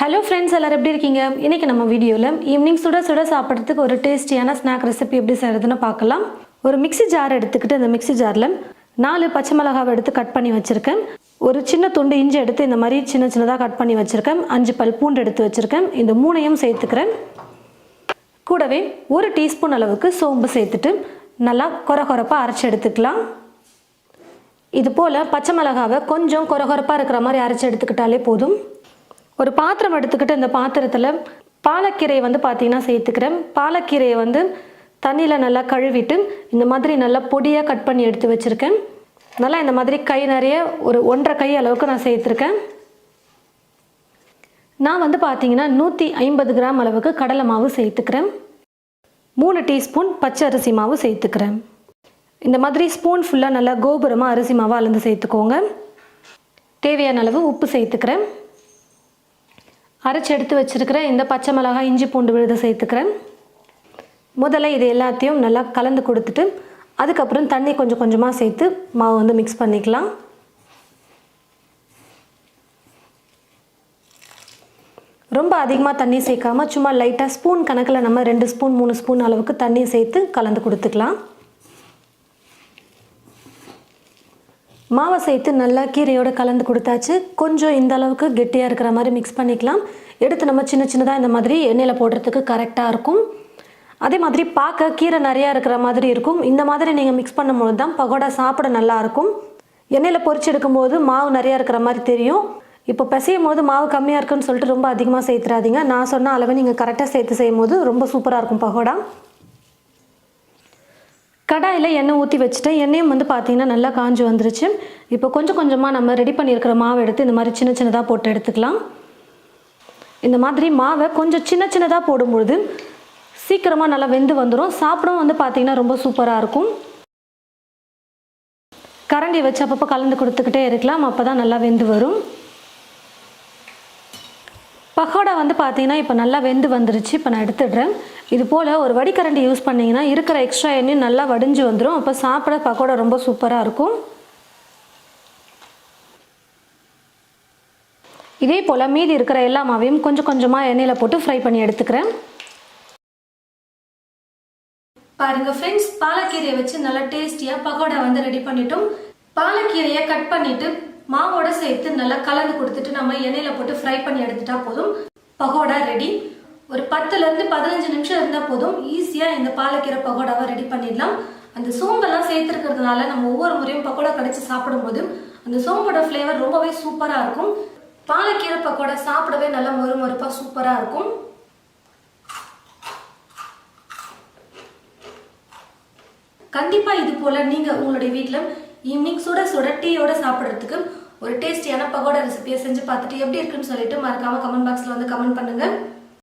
Hello friends எல்லோரும் எப்படி இருக்கீங்க? இன்றைக்கி நம்ம வீடியோவில் ஈவினிங் சுட சுட சாப்பிட்றதுக்கு ஒரு டேஸ்டியான ஸ்நாக் ரெசிபி எப்படி செய்கிறதுன்னு பார்க்கலாம். ஒரு மிக்ஸி ஜார் எடுத்துக்கிட்டு அந்த மிக்ஸி ஜாரில் நாலு பச்சை மிளகாவை எடுத்து கட் பண்ணி வச்சுருக்கேன். ஒரு சின்ன துண்டு இஞ்சி எடுத்து இந்த மாதிரி சின்ன சின்னதாக கட் பண்ணி வச்சுருக்கேன். அஞ்சு பல் பூண்டு எடுத்து வச்சுருக்கேன். இந்த மூணையும் சேர்த்துக்கிறேன். கூடவே ஒரு டீஸ்பூன் அளவுக்கு சோம்பு சேர்த்துட்டு நல்லா கொர கொரப்பாக அரைச்சி எடுத்துக்கலாம். இது போல் பச்சை மிளகாவை கொஞ்சம் கொரகொரப்பாக இருக்கிற மாதிரி அரைச்சி எடுத்துக்கிட்டாலே போதும். ஒரு பாத்திரம் எடுத்துக்கிட்டு இந்த பாத்திரத்தில் பாலக்கீரையை வந்து பார்த்தீங்கன்னா சேர்த்துக்கிறேன். பாலக்கீரையை வந்து தண்ணியில் நல்லா கழுவிட்டு இந்த மாதிரி நல்லா பொடியாக கட் பண்ணி எடுத்து வச்சுருக்கேன். நல்லா இந்த மாதிரி கை நிறைய ஒரு ஒன்றரை கை அளவுக்கு நான் சேர்த்துருக்கேன். நான் வந்து பார்த்தீங்கன்னா நூற்றி ஐம்பது கிராம் அளவுக்கு கடலை மாவு சேர்த்துக்கிறேன். மூணு டீஸ்பூன் பச்சை அரிசி மாவு சேர்த்துக்கிறேன். இந்த மாதிரி ஸ்பூன் ஃபுல்லாக நல்லா கோபுரமாக அரிசி மாவை அளந்து சேர்த்துக்கோங்க. தேவையான அளவு உப்பு சேர்த்துக்கிறேன். அரைச்சி எடுத்து வச்சுருக்கிற இந்த பச்சை மிளகாய் இஞ்சி பூண்டு விழுத சேர்த்துக்கிறேன். முதல்ல இது எல்லாத்தையும் நல்லா கலந்து கொடுத்துட்டு அதுக்கப்புறம் தண்ணி கொஞ்சம் கொஞ்சமாக சேர்த்து மாவு வந்து மிக்ஸ் பண்ணிக்கலாம். ரொம்ப அதிகமாக தண்ணி சேர்க்காம சும்மா லைட்டாக ஸ்பூன் கணக்கில் நம்ம ரெண்டு ஸ்பூன் மூணு ஸ்பூன் அளவுக்கு தண்ணி சேர்த்து கலந்து கொடுத்துக்கலாம். மாவை சேர்த்து நல்லா கீரையோடு கலந்து கொடுத்தாச்சு. கொஞ்சம் இந்த அளவுக்கு கெட்டியாக இருக்கிற மாதிரி மிக்ஸ் பண்ணிக்கலாம். எடுத்து நம்ம சின்ன சின்னதாக இந்த மாதிரி எண்ணெயில் போடுறதுக்கு கரெக்டாக இருக்கும். அதே மாதிரி பார்க்க கீரை நிறையா இருக்கிற மாதிரி இருக்கும். இந்த மாதிரி நீங்கள் மிக்ஸ் பண்ணும்போது தான் பகோடா சாப்பிட நல்லாயிருக்கும் எண்ணெயில் பொறிச்சு எடுக்கும்போது மாவு நிறையா இருக்கிற மாதிரி தெரியும். இப்போ பிசையும் போது மாவு கம்மியாக இருக்குன்னு சொல்லிட்டு ரொம்ப அதிகமாக சேர்த்துறாதீங்க. நான் சொன்ன அளவு நீங்கள் கரெக்டாக சேர்த்து செய்யும் போது ரொம்ப சூப்பராக இருக்கும் பகோடா. கடாயில் எண்ணெய் ஊற்றி வச்சுட்டேன். எண்ணெயும் வந்து பார்த்தீங்கன்னா நல்லா காஞ்சு வந்துருச்சு. இப்போ கொஞ்சம் கொஞ்சமாக நம்ம ரெடி பண்ணியிருக்கிற மாவை எடுத்து இந்த மாதிரி சின்ன சின்னதாக போட்டு எடுத்துக்கலாம். இந்த மாதிரி மாவை கொஞ்சம் சின்ன சின்னதாக போடும்பொழுது சீக்கிரமாக நல்லா வெந்து வந்துடும் சாப்பிடும் வந்து பார்த்தீங்கன்னா ரொம்ப சூப்பராக இருக்கும். கரண்டி வச்சு அப்பப்போ கலந்து கொடுத்துக்கிட்டே இருக்கலாம். அப்போ தான் நல்லா வெந்து வரும். பக்கோடா வந்து பார்த்தீங்கன்னா இப்போ நல்லா வெந்து வந்துருச்சு. இப்போ நான் எடுத்துடுறேன். இது போல் ஒரு வடிகரண்டி யூஸ் பண்ணிங்கன்னா இருக்கிற எக்ஸ்ட்ரா எண்ணெயும் நல்லா வடிஞ்சு வந்துடும் அப்போ சாப்பிட பக்கோடா ரொம்ப சூப்பராக இருக்கும். இதே போல் மீதி இருக்கிற எல்லா மாவையும் கொஞ்சம் கொஞ்சமாக எண்ணெயில் போட்டு ஃப்ரை பண்ணி எடுத்துக்கிறேன். பாருங்கள் ஃப்ரெண்ட்ஸ் பாலக்கீரையை வச்சு நல்லா டேஸ்டியாக பக்கோடா வந்து ரெடி பண்ணிட்டோம். பாலக்கீரையை கட் பண்ணிவிட்டு மாவோட சேர்த்து நல்லா கலந்து கொடுத்துட்டு நம்ம எண்ணெயில் போட்டு ஃப்ரை பண்ணி எடுத்துட்டா போதும். பகோடா ரெடி ஒரு பத்துலேருந்து பதினஞ்சு நிமிஷம் இருந்தால் போதும். ஈஸியாக இந்த பாலக்கீரை பகோடாவை ரெடி பண்ணிடலாம். அந்த சோம்பெல்லாம் சேர்த்துருக்கிறதுனால நம்ம ஒவ்வொரு முறையும் பக்கோடா கடிச்சு சாப்பிடும்போது அந்த சோம்போட ஃப்ளேவர் ரொம்பவே சூப்பராக இருக்கும். பாலக்கீரை பக்கோடா சாப்பிடவே நல்லா மொறு மொறுப்பாக சூப்பராக இருக்கும். கண்டிப்பா இது போல நீங்க உங்களுடைய வீட்டில் ஈவினிங் சுட சுட டீயோட சாப்பிட்றதுக்கு ஒரு டேஸ்டியான பகோடா ரெசிபியை செஞ்சு பார்த்துட்டு எப்படி இருக்குன்னு சொல்லிட்டு மறக்காம கமெண்ட் பாக்ஸ்ல வந்து கமெண்ட் பண்ணுங்க.